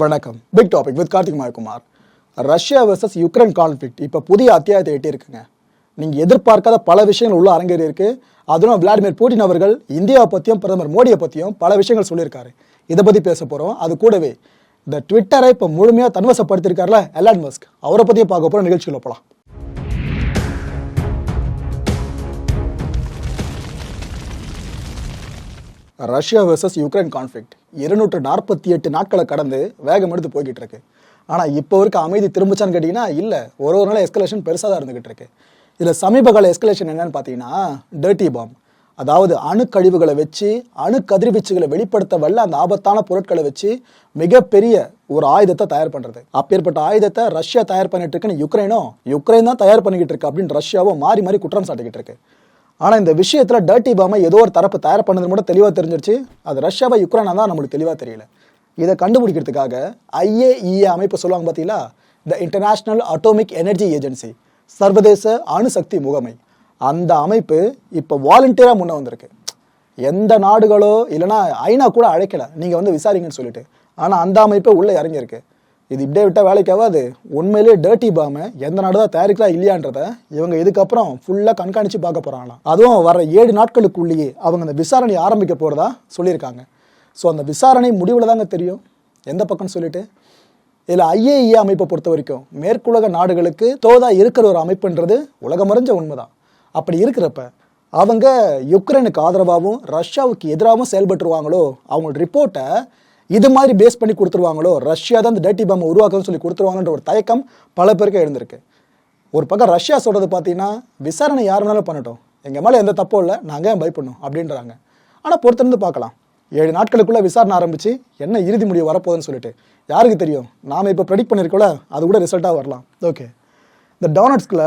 வணக்கம். Big topic with Karthik Mayakumar. Russia versus Ukraine conflict இப்போ புதிய அத்தியாயத்தை எட்டி இருக்குங்க நீங்கள் எதிர்பார்க்காத பல விஷயங்கள் உள்ள அரங்கேறி இருக்கு அதுவும் விளாடிமிர் புட்டின் அவர்கள் இந்தியாவை பற்றியும் பிரதமர் மோடியை பற்றியும் பல விஷயங்கள் சொல்லியிருக்காரு. இதை பற்றி பேச போகிறோம் அது கூடவே இந்த ட்விட்டரை இப்போ முழுமையாக தன்வசப்படுத்தியிருக்காருல எலான் மஸ்க் அவரை பற்றியும் பார்க்க போகிற நிகழ்ச்சியில் போகலாம் ரஷ்யா வெர்சஸ் யுக்ரைன் கான்ஃப்ளிக்ட் இருநூற்று நாற்பத்தி எட்டு நாட்களை கடந்து வேகம் எடுத்து போய்கிட்டு இருக்கு. ஆனால் இப்போ இருக்க அமைதி திரும்பிச்சான்னு கேட்டிங்கன்னா இல்லை ஒரு ஒரு நாள் எஸ்கலேஷன் பெருசாக தான் இருந்துகிட்டு இருக்கு. இதில் சமீப கால எஸ்கலேஷன் என்னன்னு பார்த்தீங்கன்னா டர்ட்டி பாம் அதாவது அணுக்கழிவுகளை வச்சு அணு கதிர்வீச்சுகளை வெளிப்படுத்த வல்ல அந்த ஆபத்தான பொருட்களை வச்சு மிகப்பெரிய ஒரு ஆயுதத்தை தயார் பண்ணுறது அப்பேற்பட்ட ஆயுதத்தை ரஷ்யா தயார் பண்ணிட்டு இருக்குன்னு யுக்ரைனும் யுக்ரைன் தான் தயார் பண்ணிக்கிட்டு இருக்கு அப்படின்னு ரஷ்யாவும் மாறி மாறி குற்றம் சாட்டிக்கிட்டு இருக்கு. ஆனால் இந்த விஷயத்தில் டர்ட்டி பாமை ஏதோ ஒரு தரப்பு தயார் பண்ணது மட்டும் தெளிவாக தெரிஞ்சிருச்சு. அது ரஷ்யாவை யுக்ரைனா தான் நம்மளுக்கு தெளிவாக தெரியல. இதை கண்டுபிடிக்கிறதுக்காக ஐஏஇஏ அமைப்பு சொல்லுவாங்க பார்த்தீங்களா the international atomic energy agency சர்வதேச அணுசக்தி முகமை. அந்த அமைப்பு இப்போ வாலண்டியராக முன்ன வந்திருக்கு. எந்த நாடுகளோ இல்லைனா ஐநா கூட அழைக்கலை. நீங்கள் வந்து விசாரிங்கன்னு சொல்லிட்டு. ஆனால் அந்த அமைப்பே உள்ளே இறங்கியிருக்கு. இது இப்படியே விட்டால் வேலைக்காகாது உண்மையிலே டேர்ட்டி பாமை எந்த நாடு தான் தயாரிக்கலாம் இல்லையான்றத இவங்க இதுக்கப்புறம் ஃபுல்லாக கண்காணித்து பார்க்க போகிறாங்களாம் அதுவும் வர ஏழு நாட்களுக்குள்ளேயே அவங்க அந்த விசாரணை ஆரம்பிக்க போகிறதா சொல்லியிருக்காங்க. ஸோ அந்த விசாரணை முடிவில் தாங்க தெரியும். எந்த பக்கம்னு சொல்லிட்டு? இதில் ஐஏஇஏ அமைப்பை பொறுத்த வரைக்கும் மேற்குலக நாடுகளுக்கு தோதா இருக்கிற ஒரு அமைப்புன்றது உலகமறிஞ்ச உண்மைதான். அப்படி இருக்கிறப்ப அவங்க யுக்ரைனுக்கு ஆதரவாகவும் ரஷ்யாவுக்கு எதிராகவும் செயல்பட்டுருவாங்களோ அவங்களோட ரிப்போர்ட்டை இது மாதிரி பேஸ் பண்ணி கொடுத்துருவாங்களோ? ரஷ்யா தான் இந்த டேட்டி பாம்பை உருவாக்கணும்னு சொல்லி கொடுத்துருவாங்கன்ற ஒரு தயக்கம் பல பேருக்கு எழுந்திருக்கு. ஒரு பக்கம் ரஷ்யா சொல்கிறது பார்த்தீங்கன்னா விசாரணை யார் வேணாலும் பண்ணட்டும். எங்கள் மேலே எந்த தப்பும் இல்லை நாங்கள் ஏன் பயப்படணும்? அப்படின்றாங்க. ஆனால் பொறுத்திருந்து பார்க்கலாம். ஏழு நாட்களுக்குள்ளே விசாரணை ஆரம்பித்து என்ன இறுதி முடிவு வரப்போகுதுன்னு சொல்லிட்டு. யாருக்கு தெரியும்? நாம் இப்போ ப்ரெடிக்ட் பண்ணியிருக்கோல அது கூட ரிசல்ட்டாக வரலாம். ஓகே இந்த டோனட்ஸ்கில்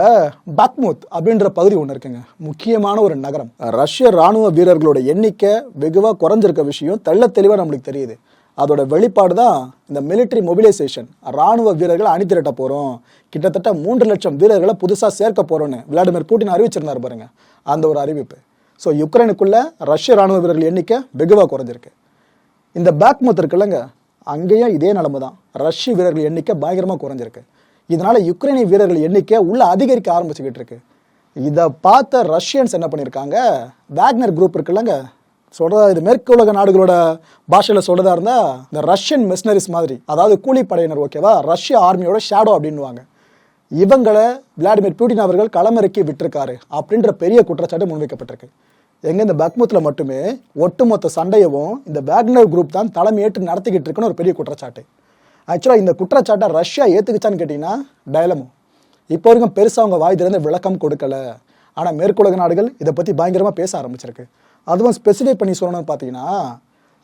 பக்மூத் அப்படின்ற பகுதி ஒன்று இருக்குங்க. முக்கியமான ஒரு நகரம். ரஷ்ய ராணுவ வீரர்களோட எண்ணிக்கை வெகுவாக குறைஞ்சிருக்க விஷயம் தெள்ள தெளிவாக நம்மளுக்கு தெரியுது. அதோட வெளிப்பாடு தான் இந்த மிலிட்ரி மொபிலைசேஷன் ராணுவ வீரர்களை அணிதிரட்ட போகிறோம் கிட்டத்தட்ட மூன்று லட்சம் வீரர்களை புதுசாக சேர்க்க போகிறோன்னு விளாடிமிர் புட்டின் அறிவிச்சிருந்தார் பாருங்க. அந்த ஒரு அறிவிப்பு. ஸோ யுக்ரைனுக்குள்ளே ரஷ்ய ராணுவ வீரர்கள் எண்ணிக்கை வெகுவாக குறைஞ்சிருக்கு. இந்த பேக்மத் இருக்குல்லங்க அங்கேயும் இதே நிலமை தான். ரஷ்ய வீரர்கள் எண்ணிக்கை பயங்கரமாக குறைஞ்சிருக்கு. இதனால் யுக்ரைனிய வீரர்கள் எண்ணிக்கை உள்ளே அதிகரிக்க ஆரம்பிச்சுக்கிட்டு இருக்கு. இதை பார்த்த ரஷ்யன்ஸ் என்ன பண்ணியிருக்காங்க வேக்னர் குரூப் இருக்குல்லங்க சொல்றதா இது மேற்கு உலக நாடுகளோட பாஷையில் சொல்றதா இருந்தா இந்த ரஷ்யன் மிஷினரிஸ் மாதிரி அதாவது கூலிப்படையினர் ஓகேவா ரஷ்ய ஆர்மியோட ஷேடோ அப்படின்னுவாங்க. இவங்களை விளாடிமிர் புட்டின் அவர்கள் களமிறக்கி விட்டுருக்காரு அப்படின்ற பெரிய குற்றச்சாட்டு முன்வைக்கப்பட்டிருக்கு. எங்க இந்த பக்முத்தில் மட்டுமே ஒட்டுமொத்த சண்டையவும் இந்த வேக்னர் குரூப் தான் தலைமையேற்று நடத்திக்கிட்டு இருக்குன்னு ஒரு பெரிய குற்றச்சாட்டு. ஆக்சுவலாக இந்த குற்றச்சாட்டை ரஷ்யா ஏற்றுக்குச்சான்னு கேட்டிங்கன்னா டயலமோ இப்போ வரைக்கும் பெருசாக அவங்க வாய் திறந்து விளக்கம் கொடுக்கல. ஆனால் மேற்குலக நாடுகள் இதை பற்றி பயங்கரமாக பேச ஆரம்பிச்சிருக்கு. அதுவும் ஸ்பெசிஃபை பண்ணி சொல்லணும்னு பார்த்தீங்கன்னா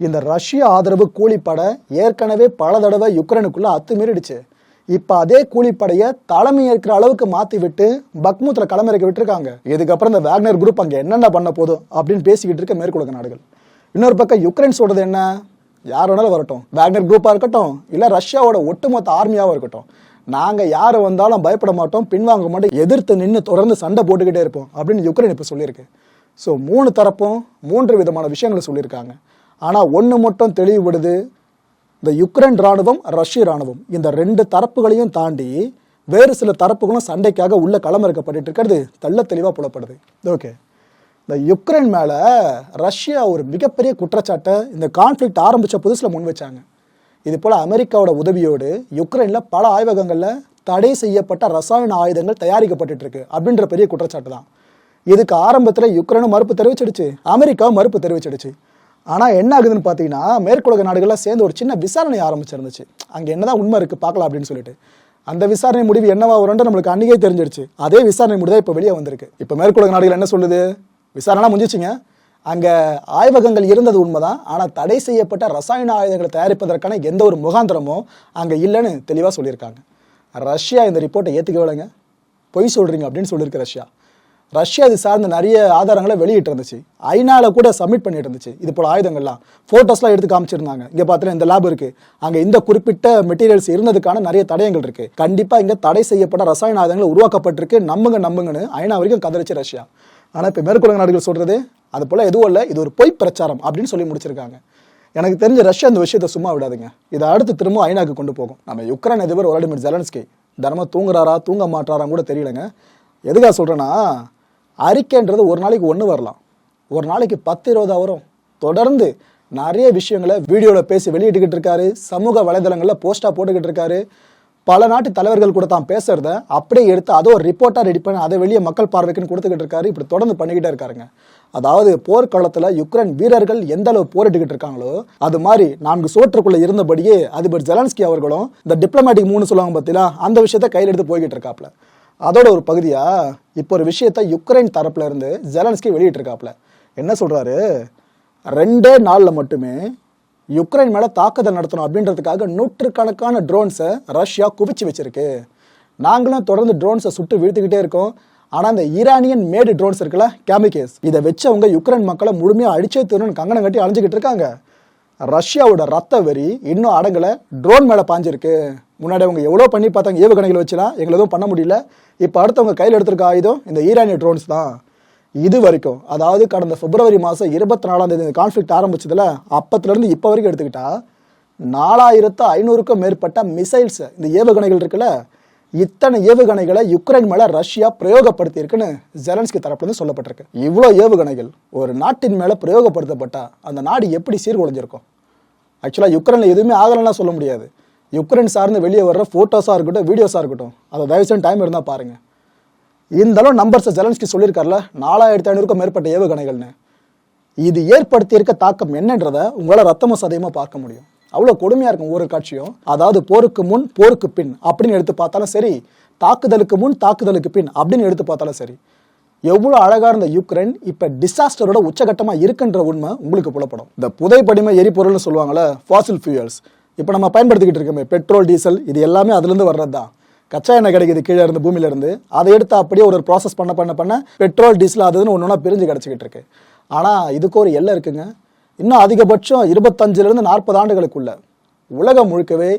இந்த ரஷ்ய ஆதரவு கூலிப்படை ஏற்கனவே பல தடவை யுக்ரைனுக்குள்ளே அத்துமீறிடுச்சு. இப்போ அதே கூலிப்படையை தலைமை ஏற்கிற அளவுக்கு மாற்றி விட்டு பக்மூத்தில் களமிறக்கி விட்டுருக்காங்க. இதுக்கப்புறம் இந்த வேக்னர் குரூப் அங்கே என்னென்ன பண்ண போதும் அப்படின்னு பேசிக்கிட்டு இருக்க மேற்குலக நாடுகள். இன்னொரு பக்கம் யுக்ரைன் சொல்கிறது என்ன? யார் வேணாலும் வரட்டும். வேக்னர் குரூப்பாக இருக்கட்டும் இல்லை ரஷ்யாவோட ஒட்டுமொத்த ஆர்மியாகவும் இருக்கட்டும். நாங்கள் யார் வந்தாலும் பயப்பட மாட்டோம் பின்வாங்க மாட்டோம் எதிர்த்து நின்று தொடர்ந்து சண்டை போட்டுக்கிட்டே இருப்போம் அப்படின்னு யுக்ரைன் இப்போ சொல்லியிருக்கு. ஸோ மூணு தரப்பும் மூன்று விதமான விஷயங்களை சொல்லியிருக்காங்க. ஆனால் ஒன்று மட்டும் தெளிவுபடுது. இந்த யுக்ரைன் ராணுவம் ரஷ்ய ராணுவம் இந்த ரெண்டு தரப்புகளையும் தாண்டி வேறு சில தரப்புகளும் சண்டைக்காக உள்ள களமிறக்கப்பட்டு இருக்கிறது தள்ள தெளிவாக புலப்படுது. ஓகே இந்த யுக்ரைன் மேலே ரஷ்யா ஒரு மிகப்பெரிய குற்றச்சாட்டை இந்த கான்ஃப்ளிக்ட் ஆரம்பித்த புதுசில் முன் வச்சாங்க. இது போல் அமெரிக்காவோட உதவியோடு யுக்ரைனில் பல ஆய்வகங்களில் தடை செய்யப்பட்ட ரசாயன ஆயுதங்கள் தயாரிக்கப்பட்டு இருக்கு அப்படின்ற பெரிய குற்றச்சாட்டு தான். இதுக்கு ஆரம்பத்தில் யுக்ரைனும் மறுப்பு தெரிவிச்சிடுச்சு அமெரிக்காவும் மறுப்பு தெரிவிச்சிடுச்சு. ஆனால் என்ன ஆகுதுன்னு பார்த்தீங்கன்னா மேற்குலக நாடுகள்லாம் சேர்ந்து ஒரு சின்ன விசாரணை ஆரம்பிச்சிருந்துச்சு. அங்கே என்னதான் உண்மை இருக்குது பார்க்கலாம் அப்படின்னு சொல்லிட்டு. அந்த விசாரணை முடிவு என்னவா வரும்னு நம்மளுக்கு அன்றைக்கே தெரிஞ்சிடுச்சு. அதே விசாரணை முடிவு இப்போ வெளியே வந்திருக்கு. இப்போ மேற்குலக நாடுகள் என்ன சொல்லுது? விசாரணை முடிஞ்சிச்சிங்க. அங்கே ஆய்வகங்கள் இருந்தது உண்மைதான். ஆனால் தடை செய்யப்பட்ட ரசாயன ஆயுதங்களை தயாரிப்பதற்கான எந்த ஒரு முகாந்திரமோ அங்கே இல்லைன்னு தெளிவாக சொல்லியிருக்காங்க. ரஷ்யா இந்த ரிப்போர்ட்டை ஏற்றுக்கவில்லைங்க பொய் சொல்கிறீங்க அப்படின்னு சொல்லியிருக்கு ரஷ்யா. ரஷ்யா இது சார்ந்த நிறைய ஆதாரங்களை வெளியிட்டு இருந்துச்சு. ஐநாவில் கூட சப்மிட் பண்ணிட்டு இருந்துச்சு. இது போல ஆயுதங்கள்லாம். ஃபோட்டோஸ்லாம் எடுத்து காமிச்சிருந்தாங்க. இங்கே பார்த்தீங்கன்னா இந்த லேப் இருக்குது அங்கே இந்த குறிப்பிட்ட மெட்டீரியல்ஸ் இருந்ததுக்கான நிறைய தடயங்கள் இருக்குது கண்டிப்பாக இங்கே தடை செய்யப்பட்ட ரசாயன ஆயுதங்கள் உருவாக்கப்பட்டிருக்கு. நம்புங்க நம்புங்கன்னு ஐநா வரைக்கும் கதறிச்சு ரஷ்யா. ஆனால் இப்போ மேற்குலக நாடுகள் சொல்கிறது அது போல் எதுவும் இல்லை. இது ஒரு பொய் பிரச்சாரம் அப்படின்னு சொல்லி முடிச்சிருக்காங்க. எனக்கு தெரிஞ்ச ரஷ்யா இந்த விஷயத்தை சும்மா விடாதுங்க. இதை அடுத்து திரும்ப ஐநாக்கு கொண்டு போகும். நம்ம யுக்ரைன் அதிபர் ஒலாடிமிர் ஜெலன்ஸ்கி தினமும் தூங்குறாரா தூங்க மாட்டாரான்னு கூட தெரியலங்க. எதுக்காக சொல்கிறேன்னா அறிக்கைன்றது ஒரு நாளைக்கு ஒன்று வரலாம். ஒரு நாளைக்கு பத்து இருபது வரும் தொடர்ந்து நிறைய விஷயங்களை வீடியோவில் பேசி வெளியிட்டுக்கிட்டு இருக்காரு. சமூக வலைதளங்களில் போஸ்ட்டாக போட்டுக்கிட்டு இருக்காரு. பல நாட்டு தலைவர்கள் கூட தான் பேசுறத அப்படியே எடுத்து அதை ஒரு ரிப்போர்ட்டாக ரெடி பண்ணி அதை வெளியே மக்கள் பார்வைக்குன்னு கொடுத்துக்கிட்டு இருக்காரு. இப்படி தொடர்ந்து பண்ணிக்கிட்டே இருக்காருங்க. அதாவது போர்க்களத்தில் யுக்ரைன் வீரர்கள் எந்த அளவு போரிட்டுக்கிட்டு இருக்காங்களோ அது மாதிரி நான்கு சோற்றுக்குள்ள இருந்தபடியே அதிபர் ஜெலன்ஸ்கி அவர்களும் இந்த டிப்ளமேட்டிக் மூணு சொல்லுவாங்க பார்த்தீங்களா அந்த விஷயத்த கையில் எடுத்து போய்கிட்டு இருக்காப்ல அதோட ஒரு பகுதியாக இப்போ ஒரு விஷயத்த யுக்ரைன் தரப்புல இருந்து ஜெலன்ஸ்கி வெளியிட்டிருக்காப்ல என்ன சொல்கிறாரு ரெண்டே நாளில் மட்டுமே யுக்ரைன் மேலே தாக்குதல் நடத்தணும் அப்படின்றதுக்காக நூற்றுக்கணக்கான ட்ரோன்ஸை ரஷ்யா குவிச்சு வச்சிருக்கு. நாங்களும் தொடர்ந்து ட்ரோன்ஸை சுட்டு வீழ்த்துக்கிட்டே இருக்கோம். ஆனால் இந்த ஈரானியன் மேடு ட்ரோன்ஸ் இருக்குல்ல கேமிகேஸ் இதை வச்சு அவங்க யுக்ரைன் மக்களை முழுமையாக அடிச்சே தீரணும்னு கங்கணம் கட்டி அழிஞ்சிக்கிட்டு இருக்காங்க. ரஷ்யாவோட ரத்த வெறி இன்னும் அடங்கலை ட்ரோன் மேலே பாஞ்சிருக்கு. முன்னாடி அவங்க எவ்வளோ பண்ணி பார்த்தாங்க ஏவுகணைகள் வச்சுலாம் எங்களை எதுவும் பண்ண முடியல. இப்போ அடுத்தவங்க கையில் எடுத்திருக்க ஆயுதம் இந்த ஈரானிய ட்ரோன்ஸ் தான். இது வரைக்கும் அதாவது கடந்த பிப்ரவரி மாதம் இருபத்தி நாலாம் தேதி இந்த கான்ஃப்ளிக்ட் ஆரம்பிச்சதுல அப்பத்துலேருந்து இப்போ வரைக்கும் எடுத்துக்கிட்டா நாலாயிரத்து ஐநூறுக்கும் மேற்பட்ட மிசைல்ஸ் இந்த ஏவுகணைகள் இருக்குல்ல இத்தனை ஏவுகணைகளை யுக்ரைன் மேலே ரஷ்யா பிரயோகப்படுத்தி இருக்குன்னு ஜெலன்ஸ்கி தரப்புலேருந்து சொல்லப்பட்டிருக்கு. இவ்வளோ ஏவுகணைகள் ஒரு நாட்டின் மேலே பிரயோகப்படுத்தப்பட்டால் அந்த நாடு எப்படி சீர்குலைஞ்சிருக்கும்? ஆக்சுவலாக யுக்ரைனில் எதுவுமே ஆகலைன்னா சொல்ல முடியாது. யுக்ரைன் சார்ந்து வெளியே வர்ற ஃபோட்டோஸாக இருக்கட்டும் வீடியோஸாக இருக்கட்டும். அதை தயவுசெய்து டைம் இருந்தால் பாருங்க. இந்தளவு நம்பர்ஸை ஜெலன்ஸ்கி சொல்லியிருக்காருல நாலாயிரத்தி ஐநூறுக்கும் மேற்பட்ட ஏவுகணைகள்னு. இது ஏற்படுத்தியிருக்க தாக்கம் என்னன்றதை உங்களால் ரத்தமும் சதயமாக பார்க்க முடியும். அவ்வளோ கொடுமையாக இருக்கும் ஒவ்வொரு காட்சியும். அதாவது போருக்கு முன் போருக்கு பின் அப்படின்னு எடுத்து பார்த்தாலும் சரி தாக்குதலுக்கு முன் தாக்குதலுக்கு பின் அப்படின்னு எடுத்து பார்த்தாலும் சரி. எவ்வளோ அழகாக இருந்த யுக்ரைன் இப்போ டிசாஸ்டரோட உச்சகட்டமாக இருக்குன்ற உண்மை உங்களுக்கு புலப்படும். இந்த புதைப்படிமை எரிபொருள்னு சொல்லுவாங்கல்ல ஃபாசில் ஃபியூயல்ஸ் இப்போ நம்ம பயன்படுத்திக்கிட்டு இருக்கோமே பெட்ரோல் டீசல் இது எல்லாமே அதுலேருந்து வர்றது தான் கச்சா எண்ணெய் கிடைக்குது கீழே இருந்து பூமியில இருந்து அதை எடுத்து அப்படியே ஒரு ப்ராசஸ் பண்ண பண்ண பண்ண பெட்ரோல் டீசல் அதுன்னு ஒன்று ஒன்றா பிரிஞ்சு கிடச்சிக்கிட்டு இருக்கு. ஆனால் இதுக்கு ஒரு எல்லை இருக்குங்க. இன்னும் அதிகபட்சம் இருபத்தஞ்சிலிருந்து நாற்பது ஆண்டுகளுக்குள்ள உலகம் முழுக்கவே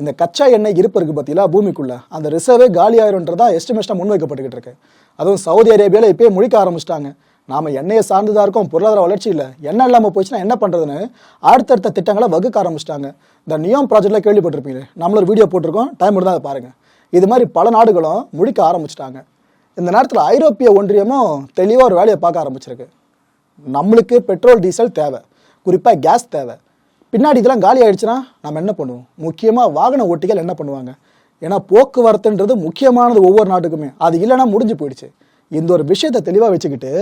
இந்த கச்சா எண்ணெய் இருப்பு இருக்குது பார்த்தீங்களா பூமிக்குள்ள? அந்த ரிசர்வே காலி ஆயிரும்ன்றதா எஸ்டிமேஷனாக முன்வைக்கப்பட்டுக்கிட்டு இருக்கு. அதுவும் சவுதி அரேபியாவில் இப்போயே முழிக்க ஆரம்பிச்சிட்டாங்க. நாம் எண்ணெயை சார்ந்துதான் இருக்கோம். பொருளாதார வளர்ச்சி இல்லை. எண்ணெய் இல்லாமல் போச்சுன்னா என்ன பண்ணுறதுன்னு அடுத்தடுத்த திட்டங்களை வகுக்க ஆரம்பிச்சிட்டாங்க. இந்த நியோம் ப்ராஜெக்டில் கேள்விப்பட்டிருப்பீங்க. நம்மள ஒரு வீடியோ போட்டிருக்கோம். டைம் இருந்தால் அதை பாருங்கள் இது மாதிரி பல நாடுகளும் முடிக்க ஆரம்பிச்சிட்டாங்க. இந்த நேரத்தில் ஐரோப்பிய ஒன்றியமும் தெளிவாக ஒரு வேலையை பார்க்க ஆரம்பிச்சிருக்கு. நம்மளுக்கு பெட்ரோல் டீசல் தேவை. குறிப்பாக கேஸ் தேவை. பின்னாடி இதெல்லாம் காலி ஆயிடுச்சுன்னா நம்ம என்ன பண்ணுவோம்? முக்கியமாக வாகன ஓட்டிகள் என்ன பண்ணுவாங்க? ஏன்னா போக்குவரத்துன்றது முக்கியமானது ஒவ்வொரு நாட்டுக்குமே. அது இல்லைன்னா முடிஞ்சு போயிடுச்சு. இந்த ஒரு விஷயத்தை தெளிவாக வச்சுக்கிட்டு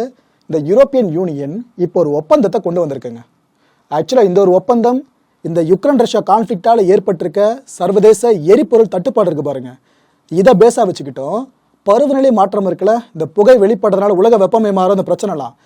இந்த யூரோப்பியன் யூனியன் இப்போ ஒரு ஒப்பந்தத்தை கொண்டு வந்திருக்குங்க. ஆக்சுவலாக இந்த ஒரு ஒப்பந்தம் இந்த யுக்ரைன் ரஷ்யா கான்ஃப்ளிக்டால் ஏற்பட்டிருக்க சர்வதேச எரிபொருள் தட்டுப்பாடு இருக்கு பாருங்க. இதை பேஸாக வச்சுக்கிட்டோம். பருவநிலை மாற்றம் இருக்குல்ல இந்த புகை வெளிப்படுறதுனால உலக வெப்பமை மாறும் இந்த பிரச்சனைலாம்.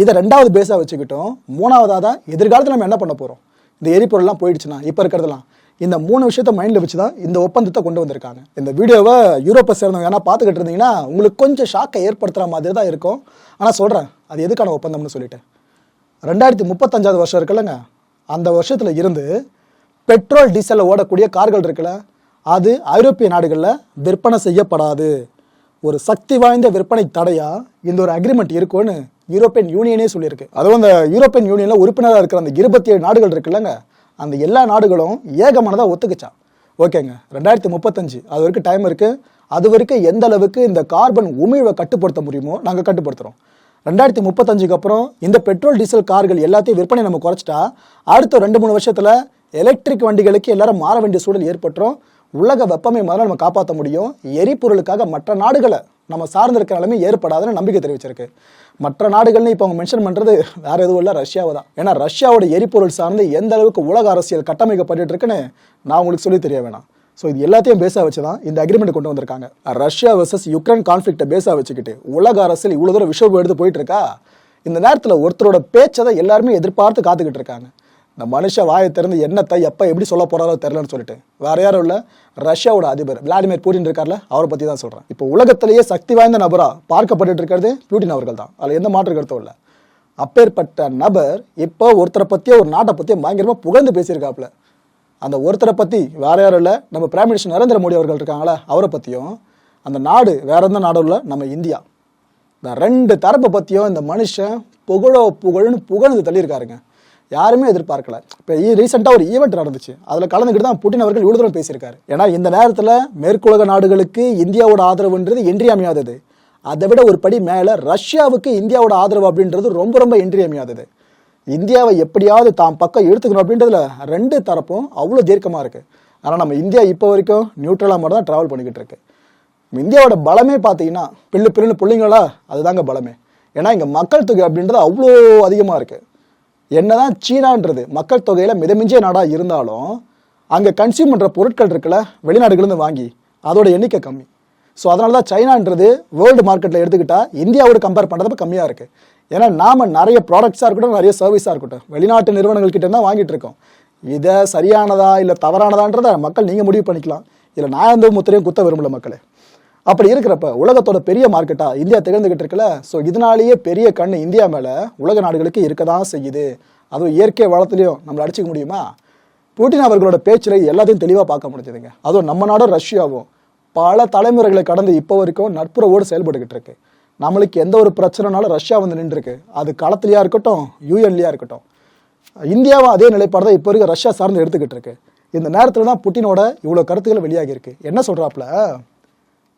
இதை ரெண்டாவது பேஸாக வச்சுக்கிட்டோம். மூணாவதாக தான் எதிர்காலத்தில் நம்ம என்ன பண்ண போகிறோம் இந்த எரிபொருள்லாம் போயிடுச்சுன்னா இப்போ இருக்கிறதெல்லாம். இந்த மூணு விஷயத்த மைண்டில் வச்சு தான் இந்த ஒப்பந்தத்தை கொண்டு வந்திருக்காங்க. இந்த வீடியோவை யூரோப்பை சேர்ந்தவங்க ஏன்னா பார்த்துக்கிட்டு இருந்தீங்கன்னா உங்களுக்கு கொஞ்சம் ஷாக்கை ஏற்படுத்துகிற மாதிரி தான் இருக்கும். ஆனால் சொல்கிறேன் அது எதுக்கான ஒப்பந்தம்னு சொல்லிட்டு. ரெண்டாயிரத்தி முப்பத்தஞ்சாவது வருஷம் இருக்குல்லங்க. அந்த வருஷத்தில் இருந்து பெட்ரோல் டீசலில் ஓடக்கூடிய கார்கள் இருக்குல்ல அது ஐரோப்பிய நாடுகளில் விற்பனை செய்யப்படாது. ஒரு சக்தி வாய்ந்த விற்பனை தடையாக இந்த ஒரு அக்ரிமெண்ட் இருக்கும்னு யூரோப்பியன் யூனியனே சொல்லியிருக்கு. அதுவும் அந்த யூரோப்பியன் யூனியனில் உறுப்பினராக இருக்கிற அந்த இருபத்தி ஏழு நாடுகள் இருக்குல்லங்க. அந்த எல்லா நாடுகளும் ஏகமானதாக ஒத்துக்குச்சான் ஓகேங்க ரெண்டாயிரத்தி முப்பத்தஞ்சு அது வரைக்கும் டைம் இருக்குது அது வரைக்கும் எந்த அளவுக்கு இந்த கார்பன் உமிழ்வை கட்டுப்படுத்த முடியுமோ நாங்கள் கட்டுப்படுத்துகிறோம் ரெண்டாயிரத்தி முப்பத்தஞ்சுக்கு அப்புறம் இந்த பெட்ரோல் டீசல் கார்கள் எல்லாத்தையும் விற்பனை நம்ம குறைச்சிட்டா அடுத்த ரெண்டு மூணு வருஷத்தில் எலக்ட்ரிக் வண்டிகளுக்கு எல்லாரும் மாற வேண்டிய சூழல் ஏற்பட்டுரும். உலக வெப்பமை முதல்ல நம்ம காப்பாற்ற முடியும். எரிபொருளுக்காக மற்ற நாடுகளை நம்ம சார்ந்திருக்கிற நிலைமை ஏற்படாதுன்னு நம்பிக்கை தெரிவிச்சிருக்கு. மற்ற நாடுகள்னு இப்போ அவங்க மென்ஷன் பண்ணுறது வேற எதுவும் இல்லை ரஷ்யாவை தான். ஏன்னா ரஷ்யாவோட எரிபொருள் சார்ந்து எந்த அளவுக்கு உலக அரசியல் கட்டமைக்கப்பட்டு இருக்குன்னு நான் உங்களுக்கு சொல்லி தெரிய வேணாம். ஸோ இது எல்லாத்தையும் பேஸாக வச்சு தான் இந்த அக்ரிமெண்ட் கொண்டு வந்திருக்காங்க. ரஷ்யா வர்சஸ் யுக்ரைன் கான்ஃப்ளிக்ட்டை பேச வச்சுக்கிட்டு உலக அரசியல் இவ்வளோ தூரம் விஷயம் எடுத்து போயிட்டு இருக்கா இந்த நேரத்தில் ஒருத்தரோட பேச்சை தான் எல்லாருமே எதிர்பார்த்து காத்துக்கிட்டு இருக்காங்க. இந்த மனுஷ வாயை திறந்து என்னத்தை எப்போ எப்படி சொல்ல போகிறாரோ தெரிலன்னு சொல்லிட்டு. வேற யாரும் இல்லை. ரஷ்யாவோட அதிபர் விளாடிமிர் பூட்டின் இருக்கார்ல அவரை பற்றி தான் சொல்கிறேன் இப்போ உலகத்திலேயே சக்தி வாய்ந்த நபராக பார்க்கப்பட்டு இருக்கிறது பூட்டின் அவர்கள் தான். அதில் எந்த மாற்று கருத்தும் இல்லை. அப்பேற்பட்ட நபர் இப்போ ஒருத்தரை பற்றியோ ஒரு நாட்டை பற்றியோ பயங்கரமாக புகழ்ந்து பேசியிருக்காப்புல. அந்த ஒருத்தரை பற்றி வேற யாரும் இல்லை. நம்ம பிரைம் மினிஸ்டர் நரேந்திர மோடி அவர்கள் இருக்காங்களே அவரை பற்றியும் அந்த நாடு வேற எந்த நாடும் இல்லை நம்ம இந்தியா. இந்த ரெண்டு தரப்பை பற்றியும் இந்த மனுஷன் புகழோ புகழ்னு புகழ்ந்து தள்ளியிருக்காருங்க. யாருமே எதிர்பார்க்கல. இப்போ ரீசெண்டாக ஒரு ஈவெண்ட் நடந்துச்சு. அதில் கலந்துக்கிட்டு தான் புட்டின் அவர்கள் இவ்வளோ தூரம் பேசியிருக்காரு. ஏன்னா இந்த நேரத்தில் மேற்குலக நாடுகளுக்கு இந்தியாவோட ஆதரவுன்றது இன்றியமையாதது. அதை விட ஒரு படி மேலே ரஷ்யாவுக்கு இந்தியாவோட ஆதரவு அப்படின்றது ரொம்ப ரொம்ப இன்றியமையாதது. இந்தியாவை எப்படியாவது தாம் பக்கம் எடுத்துக்கணும் அப்படின்றதுல ரெண்டு தரப்பும் அவ்வளோ தீர்க்கமாக இருக்குது ஆனால் நம்ம இந்தியா இப்போ வரைக்கும் நியூட்ரலாக மட்டும் தான் ட்ராவல் பண்ணிக்கிட்டு இருக்கு. இந்தியாவோட பலமே பார்த்தீங்கன்னா பிள்ளை பிள்ளைன்னு பிள்ளைங்களா? அதுதாங்க பலமே. ஏன்னா இங்கே மக்கள் தொகை அப்படின்றது அவ்வளோ அதிகமாக இருக்குது என்னதான் சீனான்றது மக்கள் தொகையில் மிதமிஞ்சிய நாடாக இருந்தாலும் அங்கே கன்சியூம் பண்ணுற பொருட்கள் இருக்குல்ல வெளிநாடுகள்லேருந்து வாங்கி அதோட எண்ணிக்கை கம்மி. ஸோ அதனால தான் சைனான்றது வேர்ல்டு மார்க்கெட்டில் எடுத்துக்கிட்டால் இந்தியாவோட கம்பேர் பண்ணுறப்ப கம்மியாக இருக்குது ஏன்னா நாம் நிறைய ப்ராடக்ட்ஸாக இருக்கட்டும் நிறைய சர்வீஸாக இருக்கட்டும். வெளிநாட்டு நிறுவனங்கள்கிட்ட தான் வாங்கிட்டு இருக்கோம். இதை சரியானதா இல்லை தவறானதான்றதை மக்கள் நீங்கள் முடிவு பண்ணிக்கலாம். இதில் நான் எந்த முத்திரையும் குத்த விரும்பல மக்களே. அப்படி இருக்கிறப்ப உலகத்தோட பெரிய மார்க்கெட்டாக இந்தியா திகழ்ந்துகிட்டு இருக்குல்ல ஸோ இதனாலேயே பெரிய கண் இந்தியா மேலே உலக நாடுகளுக்கு இருக்க தான் செய்யுது. அதுவும் இயற்கை வளத்துலையும் நம்மளை அடிச்சிக்க முடியுமா? புட்டின் அவர்களோட பேச்சில் எல்லாத்தையும் தெளிவாக பார்க்க முடிஞ்சதுங்க. அதுவும் நம்ம நாடும் ரஷ்யாவும் பல தலைமுறைகளை கடந்து இப்போ வரைக்கும் நட்புறவோடு செயல்பட்டுக்கிட்டு இருக்கு. நம்மளுக்கு எந்த ஒரு பிரச்சனைனாலும் ரஷ்யா வந்து நின்றுருக்கு. அது களத்துலையா இருக்கட்டும் யூஎன்லையா இருக்கட்டும். இந்தியாவும் அதே நிலைப்பாடு தான் இப்போ இருக்க ரஷ்யா சார்ந்து எடுத்துக்கிட்டு இருக்கு. இந்த நேரத்தில் தான் புட்டினோட இவ்வளோ கருத்துக்கள் வெளியாகி இருக்கு. என்ன சொல்கிறாப்புல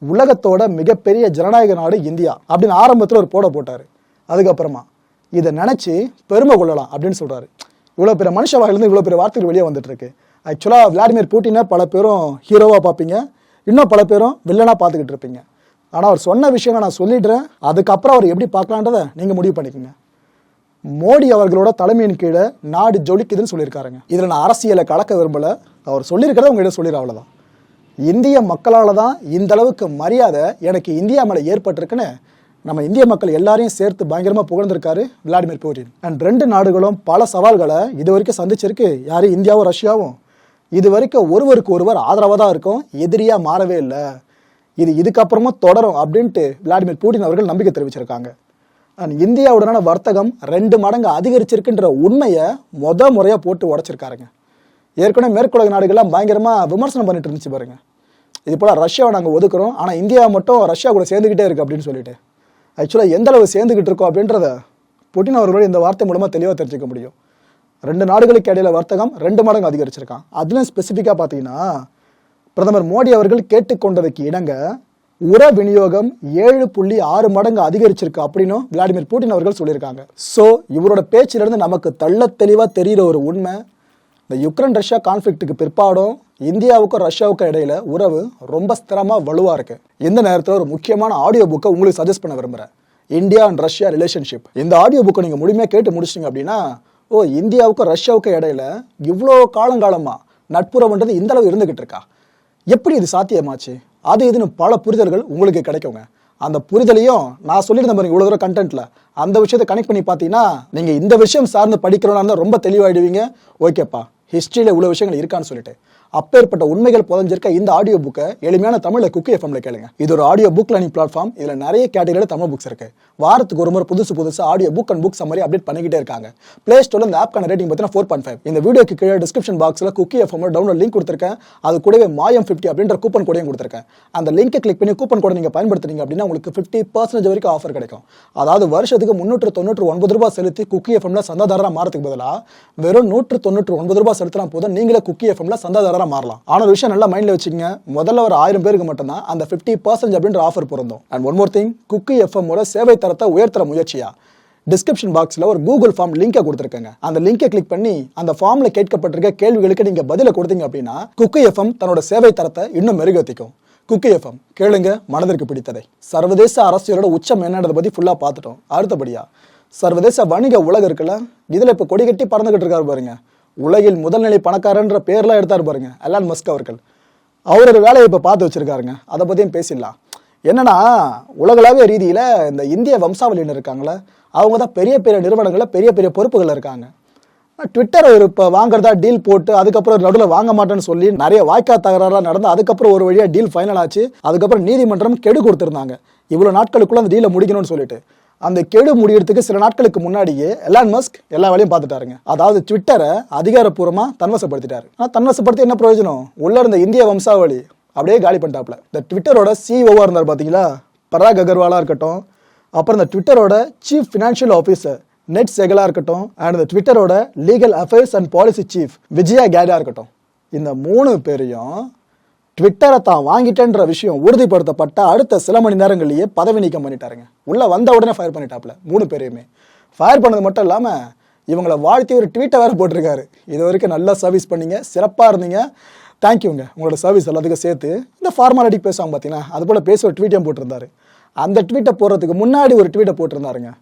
உலகத்தோட மிகப்பெரிய ஜனநாயக நாடு இந்தியா அப்படின்னு ஆரம்பத்தில் ஒரு போட போட்டார். அதுக்கப்புறமா இதை நினச்சி பெருமை கொள்ளலாம் அப்படின்னு சொல்கிறாரு இவ்வளோ பெரிய மனுஷ வகையிலேருந்து இவ்வளோ பெரிய வார்த்தைகள் வெளியே வந்துட்டுருக்கு ஆக்சுவலாக விளாடிமிர் புட்டினை பல பேரும் ஹீரோவாக பார்ப்பீங்க. இன்னும் பல பேரும் வில்லனாக பார்த்துக்கிட்டு இருப்பீங்க. ஆனால் அவர் சொன்ன விஷயங்களை நான் சொல்லிடுறேன். அதுக்கப்புறம் அவர் எப்படி பார்க்கலான்றதை நீங்கள் முடிவு பண்ணிக்கோங்க. மோடி அவர்களோட தலைமையின் கீழே நாடு ஜொலிக்குதுன்னு சொல்லியிருக்காருங்க. இதில் நான் அரசியலை கலக்க விரும்பலை. அவர் சொல்லியிருக்கிறத உங்ககிட்ட சொல்லிடுற அவ்வளோதான் இந்திய மக்களால் தான் இந்த அளவுக்கு மரியாதை எனக்கு இந்தியா மேலே ஏற்பட்டிருக்குன்னு நம்ம இந்திய மக்கள் எல்லாரையும் சேர்த்து பயங்கரமாக புகழ்ந்திருக்காரு விளாடிமிர் புட்டின். அண்ட் ரெண்டு நாடுகளும் பல சவால்களை இது வரைக்கும் சந்திச்சிருக்கு. யாரும் இந்தியாவும் ரஷ்யாவும். இது வரைக்கும் ஒருவருக்கு ஒருவர் ஆதரவாக தான் இருக்கும். எதிரியாக மாறவே இல்லை. இது இதுக்கப்புறமா தொடரும் அப்படின்ட்டு விளாடிமிர் புட்டின் அவர்கள் நம்பிக்கை தெரிவிச்சிருக்காங்க. அண்ட் இந்தியாவுடனான வர்த்தகம் ரெண்டு மடங்கு அதிகரிச்சிருக்குன்ற உண்மையை மொத முறையாக போட்டு உடைச்சிருக்காருங்க. ஏற்கனவே மேற்குலக நாடுகள்லாம் பயங்கரமாக விமர்சனம் பண்ணிட்டு இருந்துச்சு பாருங்க. இது போல் ரஷ்யாவை நாங்கள் ஒதுக்குறோம். ஆனால் இந்தியா மட்டும் ரஷ்யா கூட சேர்ந்துக்கிட்டே இருக்கு அப்படின்னு சொல்லிட்டு. ஆக்சுவலாக எந்த அளவு சேர்ந்துக்கிட்டு இருக்கோம் அப்படின்றத புட்டின் அவர்களோட இந்த வார்த்தை மூலமாக தெளிவாக தெரிஞ்சுக்க முடியும். ரெண்டு நாடுகளுக்கு இடையில வர்த்தகம் ரெண்டு மடங்கு அதிகரிச்சிருக்கான். அதுலேயும் ஸ்பெசிஃபிக்காக பார்த்தீங்கன்னா பிரதமர் மோடி அவர்கள் கேட்டுக்கொண்டதுக்கு இணங்க உர விநியோகம் ஏழு புள்ளி ஆறு மடங்கு அதிகரிச்சிருக்கு அப்படின்னும் விளாடிமிர் புட்டின் அவர்கள் சொல்லியிருக்காங்க. ஸோ இவரோட பேச்சிலிருந்து நமக்கு தள்ள தெளிவாக தெரிகிற ஒரு உண்மை இந்த யுக்ரைன் ரஷ்யா கான்ஃப்ளிக்ட்டுக்கு பிற்பாடும் இந்தியாவுக்கும் ரஷ்யாவுக்கும் இடையில உறவு ரொம்ப ஸ்திரமாக வலுவாக இருக்கு. இந்த நேரத்தில் ஒரு முக்கியமான ஆடியோ புக்கை உங்களுக்கு சஜஸ்ட் பண்ண விரும்புகிறேன் இந்தியா அண்ட் ரஷ்யா ரிலேஷன்ஷிப் இந்த ஆடியோ புக்கை நீங்கள் முழுமையாக கேட்டு முடிச்சிங்க அப்படின்னா ஓ இந்தியாவுக்கும் ரஷ்யாவுக்கும் இடையில இவ்வளோ காலங்காலமாக நட்புறவுன்றது இந்த அளவு இருந்துகிட்டு இருக்கா? எப்படி இது சாத்தியமாச்சு? அது இதுன்னு பல புரிதல்கள் உங்களுக்கு கிடைக்குங்க. அந்த புரிதலையும் நான் சொல்லியிருந்தேன் பாருங்க இவ்வளோ தூரம் கண்டென்ட்ல அந்த விஷயத்தை கனெக்ட் பண்ணி பார்த்தீங்கன்னா நீங்கள் இந்த விஷயம் சார்ந்து படிக்கிறோன்னா ரொம்ப தெளிவாயிடுவீங்க. ஓகேப்பா. ஹிஸ்ட்ரியில் இவ்வளோ விஷயங்கள் இருக்கான்னு சொல்லிட்டு. அப்பேற்பட்ட உண்மைகள் புதஞ்சிருக்க இந்த ஆடியோ புக்கை எளிமையான தமிழ்ல குக்கி எஃப்எம்ல கேளுங்க. இது ஒரு ஆடியோ புக் லேர்னிங் பிளாட்ஃபார்ம் இதுல நிறைய கேட்டகரியில தமிழ் புக்ஸ் இருக்கு. வாரத்துக்கு ஒரு முறை புதுசு புதுசு audio book and book summary update பண்ணிக்கிட்டே இருக்காங்க. பிளே ஸ்டோர்ல இந்த ஆப்க்கான ரேட்டிங் பார்த்தீங்கன்னா ஃபோர் பாயிண்ட் ஃபைவ் இந்த வீடியோக்கு கீழே டிஸ்கிரிப்ஷன் பாக்ஸ்ல குக்கி எஃப்எம் டவுன்லோட் லிங்க் கொடுத்துருக்கேன். அது கூடவே மாயம் ஃபிஃப்டி அப்படின்ற கூப்பன் கோடையும் கொடுத்துருக்கேன். அந்த லிங்கை கிளிக் பண்ணி கூப்பன் கோடை நீங்க பயன்படுத்துறீங்க அப்படின்னா உங்களுக்கு ஃபிஃப்டி பர்சன்டேஜ் வரைக்கும் ஆஃபர் கிடைக்கும். அதாவது வருஷத்துக்கு முன்னூற்று தொண்ணூற்று ஒன்பது ரூபாய் செலுத்தி குக்கி எஃப்எம்ல சந்தாதாரா மாறதுக்கு பதிலாக வெறும் நூற்று தொண்ணூற்று ஒன்பது ரூபாய் செலுத்தினா போதும். நீங்களே குக்கி எஃப்எம்ல சந்தாதாரா மாறலாம். ஆனால் ஒரு விஷயம் நல்லா மைண்டில் வச்சுக்கோங்க. முதல்ல ஒரு ஆயிரம் பேருக்கு மட்டும்தான் அந்த ஃபிஃப்டி பர்சன்ட் அப்படின்ற ஆஃபர் பொருந்தும். And one more thing Kuku எஃப்எம்மோட சேவை தரத்தை உயர்த்துற முயற்சியா? டிஸ்கிரிப்ஷன் பாக்ஸில் ஒரு கூகுள் ஃபார்ம் லிங்கை கொடுத்துருக்காங்க. அந்த லிங்கை கிளிக் பண்ணி அந்த ஃபார்மில் கேட்கப்பட்டிருக்க கேள்விகளுக்கு நீங்கள் பதிலை கொடுத்தீங்க அப்படின்னா குக்கி எஃப்எம் தன்னோட சேவை தரத்தை இன்னும் மெருகத்திக்கும். குக்கி எஃப்எம் கேளுங்க மனதிற்கு பிடித்ததை. சர்வதேச அரசியலோட உச்சம் என்னன்றதை பற்றி ஃபுல்லாக பார்த்துட்டோம். அடுத்தபடியா சர்வதேச வணிக உலகம் இருக்குல்ல இதில் இப்போ கொடி கட்டி பறந்துகிட்டு இருக்காரு பாருங்கள் உலகில் முதல்நிலை பணக்காரன்ற பேர்லாம் எடுத்தார் பாருங்க அலான் மஸ்க் அவர்கள். அவரோட வேலையை இப்போ பார்த்து வச்சுருக்காருங்க. அதை பற்றியும் பேசிடலாம். என்னன்னா உலகளாவிய ரீதியில் இந்த இந்திய வம்சாவளியினர் இருக்காங்களே அவங்க தான் பெரிய பெரிய நிறுவனங்களில் பெரிய பெரிய பொறுப்புகள் இருக்காங்க. ட்விட்டர் ஒரு இப்போ வாங்குறதா டீல் போட்டு அதுக்கப்புறம் நடுவில் வாங்க மாட்டேன்னு சொல்லி நிறைய வாய்க்கா தகராறாக நடந்து அதுக்கப்புறம் ஒரு வழியாக டீல் ஃபைனல் ஆச்சு. அதுக்கப்புறம் நீதிமன்றம் கெடு கொடுத்துருந்தாங்க. இவ்வளோ நாட்களுக்குள்ளே அந்த டீலை முடிக்கணும்னு சொல்லிட்டு. அந்த கெடு முடியறதுக்கு சில நாட்களுக்கு முன்னாடியே எலான் மஸ்க் எல்லா வேலையும் பார்த்துட்டாருங்க. அதாவது ட்விட்டரை அதிகாரப்பூர்வமாக தன்வசப்படுத்திட்டாரு. ஆனால் தன்வசப்படுத்தி என்ன பிரயோஜனம்? உள்ள இருந்த இந்திய வம்சாவளி அப்படியே காலி பண்ணிட்டாப்ல இந்த ட்விட்டரோட சிஓவாக இருந்தார் பார்த்தீங்களா பராக் அகர்வாலாக இருக்கட்டும். அப்புறம் இந்த ட்விட்டரோட சீஃப் ஃபினான்ஷியல் ஆஃபீஸர் நெட் செகலா இருக்கட்டும். அண்ட் இந்த ட்விட்டரோட legal affairs and policy chief Vijaya கேடா இருக்கட்டும். இந்த மூணு பேரையும் ட்விட்டரை தான் வாங்கிட்டேன்ற விஷயம் உறுதிப்படுத்தப்பட்ட அடுத்த சில மணி நேரங்கள்லயே பதவி நீக்கம் பண்ணிட்டாருங்க. உள்ளே வந்த உடனே ஃபயர் பண்ணிட்டாப்ல மூணு பேரையுமே. ஃபயர் பண்ணது மட்டும் இல்லாமல் இவங்களை வாழ்த்தி ஒரு ட்வீட்டை வேறு போட்டிருக்காரு. இது வரைக்கும் நல்லா சர்வீஸ் பண்ணீங்க சிறப்பாக இருந்தீங்க. தேங்க்யூங்க உங்களோட சர்வீஸ் எல்லாத்துக்கும் சேர்த்து இந்த ஃபார்மாலிட்டி பேசுவாங்க பார்த்தீங்கன்னா அது போல் பேசி ஒரு ட்வீட்டையும் போட்டிருந்தாரு. அந்த ட்வீட்டை போடுறதுக்கு முன்னாடி ஒரு ட்வீட்டை போட்டிருந்தாருங்க.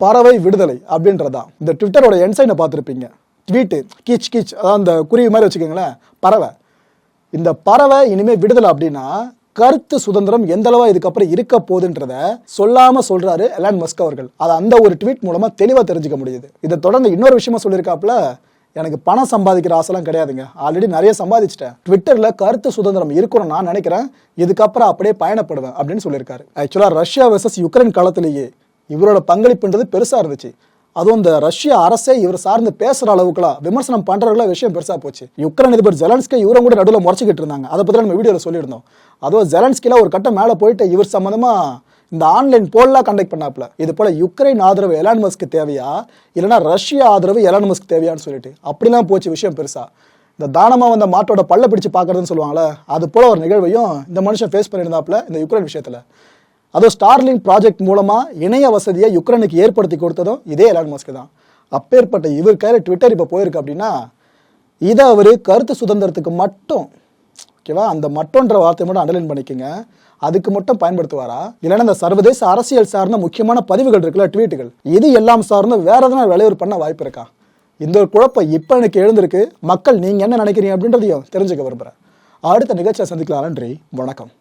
பறவை விடுதலை அப்படின்றதான் இந்த ட்விட்டரோட என்சைனை பார்த்துருப்பீங்க. ட்வீட்டு கீச் கீச் அதான் அந்த குருவி மாதிரி வச்சுக்கோங்களேன் பறவை. இந்த பறவை இனிமே விடுதலை அப்படின்னா கருத்து சுதந்திரம் எந்த அளவா இதுக்கப்புறம் இருக்க போகுதுன்றத சொல்லாம சொல்றாரு எலான் மஸ்க் அவர்கள். அதை அந்த ஒரு ட்வீட் மூலமா தெளிவா தெரிஞ்சுக்க முடியுது. இதை தொடர்ந்து இன்னொரு விஷயமா சொல்லியிருக்காப்புல எனக்கு பணம் சம்பாதிக்கிற ஆசைலாம் கிடையாதுங்க. ஆல்ரெடி நிறைய சம்பாதிச்சிட்டேன். ட்விட்டர்ல கருத்து சுதந்திரம் இருக்கணும்னு நான் நினைக்கிறேன். இதுக்கப்புறம் அப்படியே பயணப்படுவேன் அப்படின்னு சொல்லியிருக்காரு. ஆக்சுவலா ரஷ்யா வெர்சஸ் யுக்ரைன் காலத்திலேயே இவரோட பங்களிப்புன்றது பெருசா இருந்துச்சு. அதுவும் இந்த ரஷ்ய அரசே இவர் சார்ந்து பேசுற அளவுக்குலாம் விமர்சனம் பண்றவங்கள விஷயம் பெருசா போச்சு. யுக்ரைன் அதிபர் ஜெலன்ஸ்கி இவரும் கூட நடுவில் முறைச்சிக்கிட்டு இருந்தாங்க. அதை பத்தி நம்ம வீடியோல சொல்லியிருந்தோம். அதுவும் ஜெலன்ஸ்கில ஒரு கட்டம் மேல போயிட்டு இவர் சம்பந்தமா இந்த ஆன்லைன் போல்லாம் கண்டக்ட் பண்ணாப்ல இது போல யுக்ரைன் ஆதரவு எலான் மஸ்க்கு தேவையா? இல்லைன்னா ரஷ்ய ஆதரவு எலான் மஸ்க் தேவையான்னு சொல்லிட்டு. அப்படிலாம் போச்சு விஷயம் பெருசா. இந்த தானமாக வந்த மாட்டோட பல்ல பிடிச்சு பார்க்கறதுன்னு சொல்லுவாங்கல்ல அது போல ஒரு நிகழ்வையும் இந்த மனுஷன் ஃபேஸ் பண்ணியிருந்தாப்புல இந்த யுக்ரைன் விஷயத்தில். அதுவும் ஸ்டார்லிங் ப்ராஜெக்ட் மூலமாக இணைய வசதியை யுக்ரைனுக்கு ஏற்படுத்தி கொடுத்ததும் இதே எலான் மஸ்க் தான். அப்பேற்பட்ட இவர் கையில் ட்விட்டர் இப்போ போயிருக்கு அப்படின்னா இதை அவர் கருத்து சுதந்திரத்துக்கு மட்டும் ஓகேவா? அந்த மட்டோன்ற வார்த்தையை மட்டும் அண்டர்லைன் பண்ணிக்கோங்க. அதுக்கு மட்டும் பயன்படுத்துவாரா? இல்லைன்னா இந்த சர்வதேச அரசியல் சார்ந்த முக்கியமான பதிவுகள் இருக்குல்ல ட்வீட்டுகள். இது எல்லாம் சார்ந்து வேற எதனா விளைவு பண்ண வாய்ப்பு இருக்கா? இந்த ஒரு குழப்பம் இப்போ எனக்கு எழுந்திருக்கு. மக்கள் நீங்கள் என்ன நினைக்கிறீங்க அப்படின்றதையும் தெரிஞ்சுக்க விரும்புகிறேன் அடுத்த நிகழ்ச்சியை சந்திக்கலாம். நன்றி. வணக்கம்.